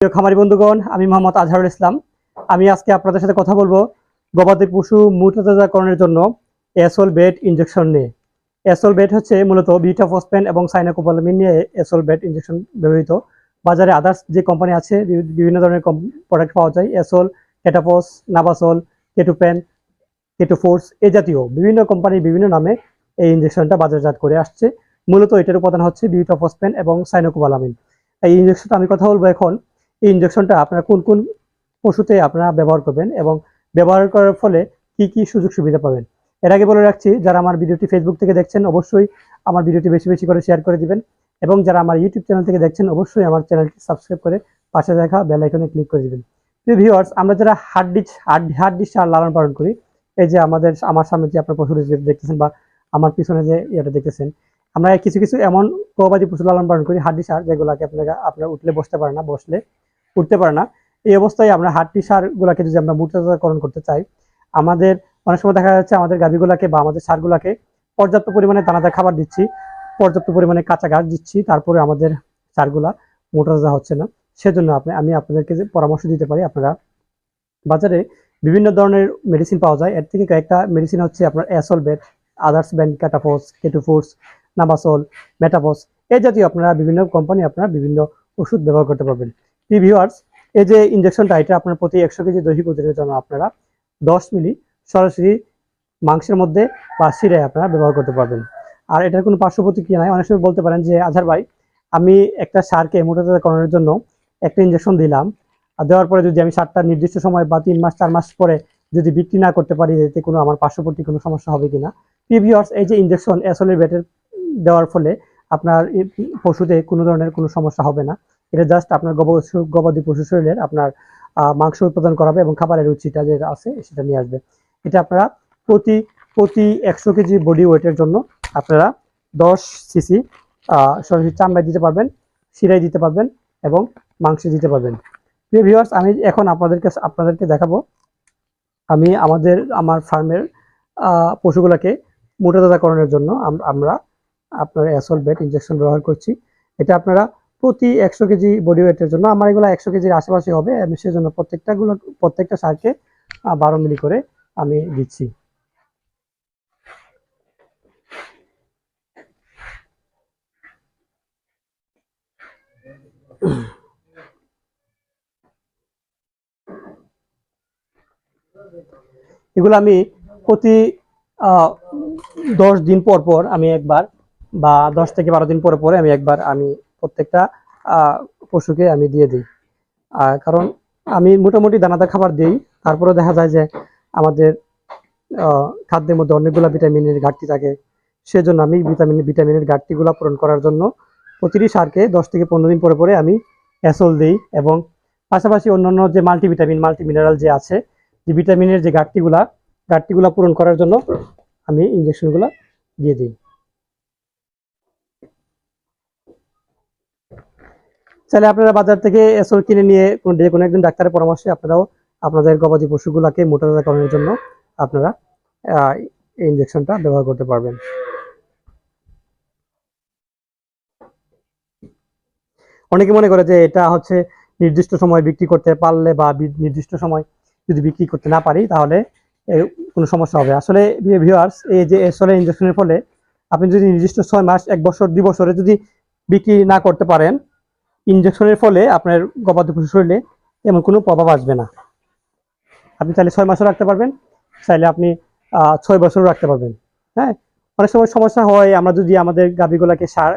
প্রিয় খামারি বন্ধুগণ, আমি মোহাম্মদ আজহারুল ইসলাম। আমি আজকে আপনাদের সাথে কথা বলব গবাদি পশু মূর্তজাকরণের জন্য এসল বেড ইঞ্জেকশন নিয়ে। এসল বেড হচ্ছে মূলত বিটা ফসফেন এবং সাইনাকোপালামিন নিয়ে এসল বেড ইঞ্জেকশন ব্যবহৃত। বাজারে আদার্স যে কোম্পানি আছে বিভিন্ন ধরনের প্রোডাক্ট পাওয়া যায়, এসল কেটাপস নাবাসল, কেটুপেন, কেটোফোর্স এ জাতীয় বিভিন্ন কোম্পানির বিভিন্ন নামে এই ইনজেকশনটা বাজারজাত করে আসছে। মূলত এটার উপাদান হচ্ছে বিটা ফসফেন এবং সাইনোকোবালামিন এই ইনজেকশনটা আমি কথা বলব এখন এই ইনজেকশনটা আপনারা কোন কোন পশুতে আপনারা ব্যবহার করবেন এবং ব্যবহার করার ফলে কি কি সুযোগ সুবিধা পাবেন? এর আগে বলে রাখছি, যারা আমার ভিডিওটি ফেসবুক থেকে দেখছেন, অবশ্যই আমার ভিডিওটি বেশি বেশি করে শেয়ার করে দিবেন এবং যারা আমার ইউটিউব চ্যানেল থেকে দেখছেন, অবশ্যই আমার চ্যানেলটি সাবস্ক্রাইব করে পাশে দেখা বেল আইকনে ক্লিক করে দিবেন। ভিউয়ার্স আমরা যারা হার্ড ডিশ হার্ড ডিশ আর লালন পালন করি, এই যে আমাদের, আমার সামনে যে আপনার পশু দেখতেছেন বা আমার পিছনে যে ইয়েটা দেখতেছেন, আমরা কিছু কিছু এমন গবাদি পশু লালন পালন করি হাড্ডি সার, যেগুলোকে আপনারা আপনারা উঠলে বসতে পারে না, বসলে। উঠতে পারে না। এই অবস্থায় আমরা হাড্ডি সারগুলোকে যদি আমরা মূর্তজাকরণ করতে চাই, আমাদের অনেক সময় দেখা যাচ্ছে আমাদের গাভীগুলাকে বা আমাদের সারগুলাকে পর্যাপ্ত পরিমাণে দানাদার খাবার দিচ্ছি, পর্যাপ্ত পরিমাণে কাঁচা ঘাস দিচ্ছি, তারপরে আমাদের সারগুলা মোটাতাজা হচ্ছে না। সেজন্য আপনি, আমি আপনাদেরকে পরামর্শ দিতে পারি, আপনারা বাজারে বিভিন্ন ধরনের মেডিসিন পাওয়া যায়। এর থেকে কয়েকটা মেডিসিন হচ্ছে আপনার অ্যাসল বেড আদার্স ব্যান্ড ক্যাটাফোস কেটোফোর্স নাবাসল মেটাফোস এই জাতীয় আপনারা বিভিন্ন কোম্পানি আপনারা বিভিন্ন ওষুধ ব্যবহার করতে পারবেন। ভিউয়ার্স, এই যে ইনজেকশনটা এটা আপনার প্রতি একশো কেজি দৈহিক ওজনের জন্য আপনারা দশ মিলি সরাসরি মাংসের মধ্যে বা শিরায় আপনারা ব্যবহার করতে পারবেন। আর এটার কোনো পার্শ্ব প্রতিক্রিয়া নাই। অনেক সময় বলতে পারেন যে, আজহার ভাই, আমি একটা সারকে মোটাতাজাকরণের জন্য একটা ইনজেকশন দিলাম। আর দেওয়ার পরে যদি আমি সারটা নির্দিষ্ট সময় বা তিন মাস, চার মাস পরে যদি বিক্রি না করতে পারি, এতে কোনো আমার পার্শ্ববর্তী কোনো সমস্যা হবে কিনা? প্রিভিয়ার্স এই যে ইনজেকশন এসলের বেটের দেওয়ার ফলে আপনার পশুতে কোনো ধরনের কোনো সমস্যা হবে না। এটা জাস্ট আপনার গব- গবাদি পশু শরীরের আপনার মাংস উৎপাদন করাবে এবং খাবারের রুচিটা যেটা আছে সেটা নিয়ে আসবে। এটা আপনারা প্রতি প্রতি একশো কেজি বডি ওয়েটের জন্য আপনারা দশ সিসি সরাসরি চামড়ায় দিতে পারবেন, শিরায় দিতে পারবেন এবং মাংসে দিতে পারবেন। প্রিয় ভিউয়ার্স আমি এখন আপনাদেরকে আপনাদেরকে দেখাবো, আমি আমাদের, আমার ফার্মের পশুগুলোকে মোটাতাজাকরণের জন্য আমরা আপনার অ্যাসল বেড ইনজেকশন ব্যবহার করছি। এটা আপনারা প্রতি একশো কেজি বডি ওয়েটের জন্য। আমার এগুলো একশো কেজির আশেপাশে হবে, আমি সেজন্য প্রত্যেকটা গুলো প্রত্যেকটা সারকে বারো মিলি করে আমি দিচ্ছি। এগুলো আমি প্রতি দশ দিন পর পর আমি একবার বা দশ থেকে বারো দিন পরে পরে আমি একবার আমি প্রত্যেকটা পশুকে আমি দিয়ে দিই। কারণ আমি মোটামুটি দানাদার খাবার দিই। তারপরে দেখা যায় যে আমাদের খাদ্যের মধ্যে অনেকগুলো ভিটামিনের ঘাটতি থাকে। সেজন্য আমি ভিটামিন ভিটামিনের ঘাটতিগুলো পূরণ করার জন্য প্রতিটি সারকে দশ থেকে পনেরো দিন পরে পরে আমি অ্যাসল দিই এবং পাশাপাশি অন্যান্য যে মাল্টিভিটামিন মাল্টি মিনারেল যে আছে, যে ভিটামিনের যে ঘাটতিগুলা ঘাটতিগুলা পূরণ করার জন্য আমি ইঞ্জেকশনগুলো দিয়ে দিই। চাইলে আপনারা বাজার থেকে এসল কিনে নিয়ে কোনো যে কোনো একজন ডাক্তারের পরামর্শে আপনারাও আপনাদের গবাদি পশুগুলাকে মোটাতাজাকরণের জন্য আপনারা এই ইঞ্জেকশনটা ব্যবহার করতে পারবেন। অনেকে মনে করে যে এটা হচ্ছে নির্দিষ্ট সময় বিক্রি করতে পারলে বা নির্দিষ্ট সময় যদি বিক্রি করতে না পারি তাহলে কোনো সমস্যা হবে। আসলে ভিউয়ার্স এই যে এসলে ইঞ্জেকশনের ফলে আপনি যদি নির্দিষ্ট ছয় মাস, এক বছর, দুই বছরে যদি বিক্রি না করতে পারেন ইঞ্জেকশনের ফলে আপনার গবাদি পশু শরীরে তেমন কোনো প্রভাব আসবে না। আপনি চাইলে ছয় মাসও রাখতে পারবেন, চাইলে আপনি ছয় বছরও রাখতে পারবেন। হ্যাঁ? অনেক সময় সমস্যা হয়, আমরা যদি আমাদের গাভীগুলোকে সার,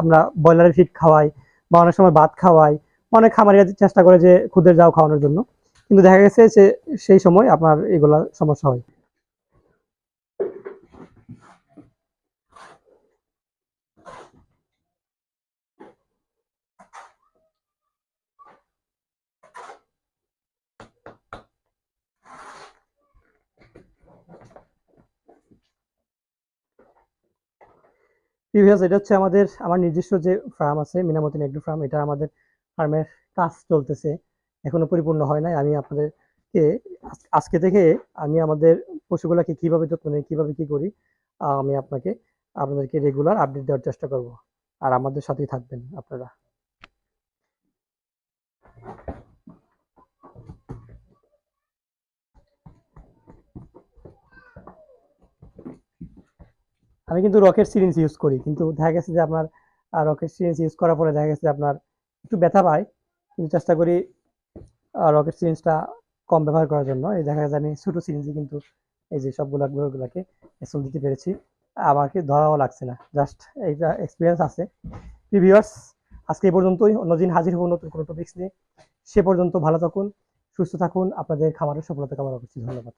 আমরা ব্রয়লারের ফিড খাওয়াই বা অনেক সময় ভাত খাওয়াই, অনেক খামারিরা চেষ্টা করে যে খুদের যাও খাওয়ানোর জন্য। কিন্তু দেখা গেছে যে সেই সময় আপনার এগুলা সমস্যা হয়। প্রিভিয়াস এটা হচ্ছে আমাদের, আমার নির্দিষ্ট যে ফার্ম আছে মিনামতিন এগ্রো ফার্ম এটা আমাদের ফার্মের কাজ চলতেছে, এখনও পরিপূর্ণ হয় নাই। আমি আপনাদেরকে আজকে থেকে আমি আমাদের পশুগুলাকে কীভাবে যত্ন নিই, কীভাবে কি করি আমি আপনাকে, আপনাদেরকে রেগুলার আপডেট দেওয়ার চেষ্টা করব। আর আমাদের সাথেই থাকবেন আপনারা। আমি কিন্তু রকেট সিরিঞ্জ ইউজ করি, কিন্তু দেখা গেছে যে আপনার রকেট সিরিঞ্জ ইউজ করার পরে দেখা গেছে যে আপনার একটু ব্যথা পায়, কিন্তু চেষ্টা করি রকেট সিরিঞ্জটা কম ব্যবহার করার জন্য। এই দেখা যায় আমি ছোটো সিরিঞ্জে কিন্তু এই যে সবগুলো গুলোকে এসল দিতে পেরেছি। আমাকে ধরাও লাগছে না। জাস্ট এইটা এক্সপিরিয়েন্স আছে। প্রিভিয়াস আজকে এই পর্যন্তই। অন্যদিন হাজির হব নতুন কোনো টপিক্স নিয়ে। সে পর্যন্ত ভালো থাকুন, সুস্থ থাকুন। আপনাদের খামারের সফলতা কামনা করছি। ধন্যবাদ।